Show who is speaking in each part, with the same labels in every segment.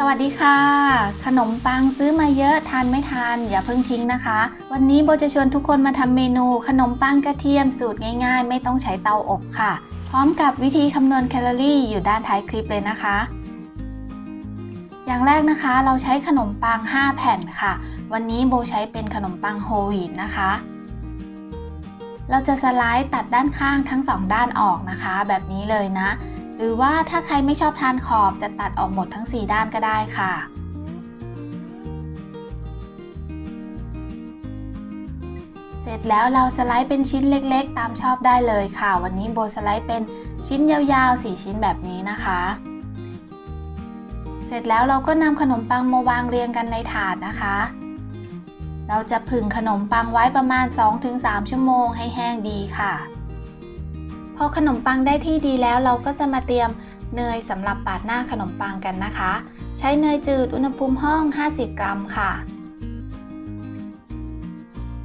Speaker 1: สวัสดีค่ะ ขนมปังซื้อมาเยอะทานไม่ทานอย่าเพิ่งทิ้งนะคะ วันนี้โบจะชวนทุกคนมาทำเมนู ขนมปังกระเทียมสูตรง่ายๆ ไม่ต้องใช้เตาอบค่ะ พร้อมกับวิธีคำนวณแคลอรี่อยู่ด้านท้ายคลิปเลยนะคะ อย่างแรกนะคะเราใช้ขนมปัง 5 แผ่นค่ะ วันนี้โบใช้เป็นขนมปังโฮลวีตนะคะ เราจะสไลด์ตัดด้านข้างทั้งสองด้านออกนะคะ แบบนี้เลยนะ หรือว่าถ้าใครไม่ชอบทานขอบจะตัดออกหมดทั้ง 4 ด้านก็ได้ค่ะ เสร็จแล้วเราสไลด์เป็นชิ้นเล็กๆ ตามชอบได้เลยค่ะ วันนี้โบสไลด์เป็นชิ้นยาวๆ 4 ชิ้นแบบนี้นะคะ เสร็จแล้วเราก็นำขนมปังมาวางเรียงกันในถาดนะคะ เราจะผึ่งขนมปังไว้ประมาณ 2-3 ชั่วโมงให้แห้งดีค่ะ พอขนมปังได้ที่ดีแล้วเราก็จะมาเตรียมเนยสำหรับปาดหน้าขนมปังกันนะคะ ใช้เนยจืดอุณหภูมิห้อง 50 กรัมค่ะ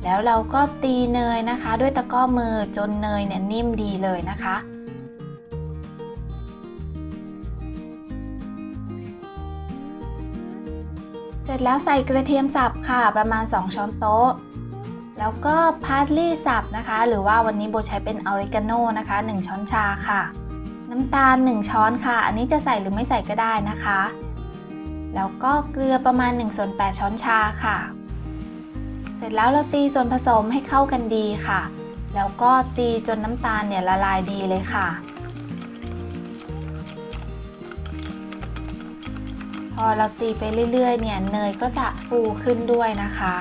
Speaker 1: แล้วเราก็ตีเนยนะคะ ด้วยตะกร้อมือจนเนยเนี่ยนิ่มดีเลยนะคะ เสร็จแล้วใส่กระเทียมสับค่ะประมาณ 2 ช้อนโต๊ะ แล้วก็พาร์ทลี่สับนะคะ หรือว่าวันนี้โบใช้เป็นออริกาโนนะคะ 1 ช้อนชาค่ะ น้ำตาล 1 ช้อนค่ะ อันนี้จะใส่หรือไม่ใส่ก็ได้นะคะ แล้วก็เกลือประมาณ1ส่วน8ช้อนชาค่ะ เสร็จแล้วเราตีส่วนผสมให้เข้ากันดีค่ะ แล้วก็ตีจนน้ำตาลเนี่ยละลายดีเลยค่ะ พอเราตีไปเรื่อยๆ เนี่ยเนยก็จะฟูขึ้นด้วยนะคะ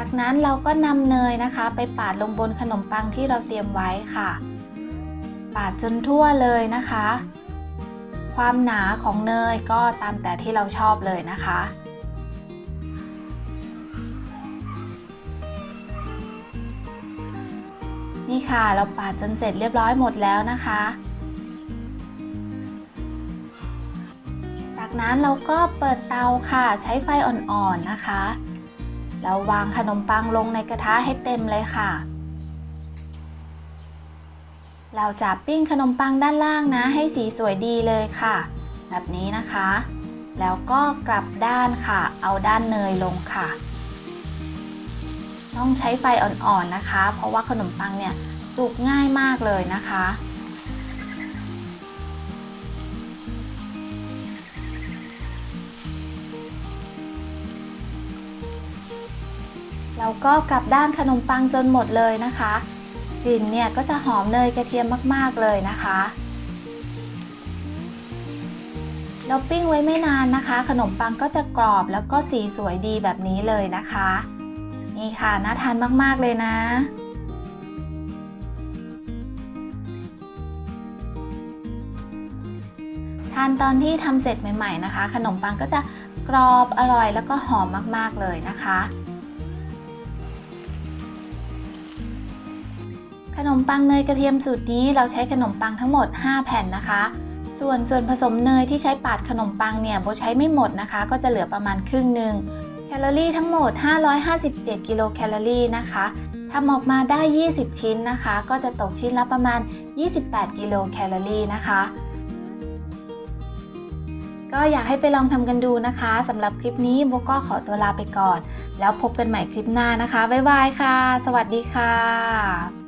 Speaker 1: จากนั้นเราก็นำเนยนะคะ ไปปาดลงบนขนมปังที่เราเตรียมไว้ค่ะ ปาดจนทั่วเลยนะคะ ความหนาของเนยก็ตามแต่ที่เราชอบเลยนะคะนี่ค่ะเราปาดจนเสร็จเรียบร้อยหมดแล้วนะคะ จากนั้นเราก็เปิดเตาค่ะ ใช้ไฟอ่อนๆนะคะ แล้ววางขนมปังลงในกระทะให้เต็มเลยค่ะ เราจะปิ้งขนมปังด้านล่างนะ ให้สีสวยดีเลยค่ะ แบบนี้นะคะ แล้วก็กลับด้านค่ะ เอาด้านเนยลงค่ะ ต้องใช้ไฟอ่อนๆนะคะ เพราะว่าขนมปังเนี่ยสุกง่ายมากเลยนะคะ แล้วก็กลับด้านขนมปังจนหมดเลยนะคะกลิ่นเนี่ยก็จะหอมเนยกระเทียมมากๆเลยนะคะเราปิ้งไว้ไม่นานนะคะ ขนมปังก็จะกรอบแล้วก็สีสวยดีแบบนี้เลยนะคะ นี่ค่ะน่าทานมากๆเลยนะทานตอนที่ทำเสร็จใหม่ ๆนะคะ ขนมปังก็จะกรอบอร่อยแล้วก็หอมมากๆเลยนะคะ ขนมปังเนยกระเทียมสูตรนี้เราใช้ขนมปังทั้งหมด 5 แผ่นนะคะ ส่วนส่วนผสมเนยที่ใช้ปาดขนมปังเนี่ยโบใช้ไม่หมดนะคะ ก็จะเหลือประมาณครึ่งหนึ่งแคลอรี่ทั้งหมด 557 กิโลแคลอรี่นะคะทำออกมาได้ 20 ชิ้นนะคะ ก็จะตกชิ้นละประมาณ 28 กิโลแคลอรี่นะคะ ก็อยากให้ไปลองทำกันดูนะคะสำหรับคลิปนี้โบก็ขอตัวลาไปก่อน แล้วพบกันใหม่คลิปหน้านะคะ บ๊ายบายค่ะ สวัสดีค่ะ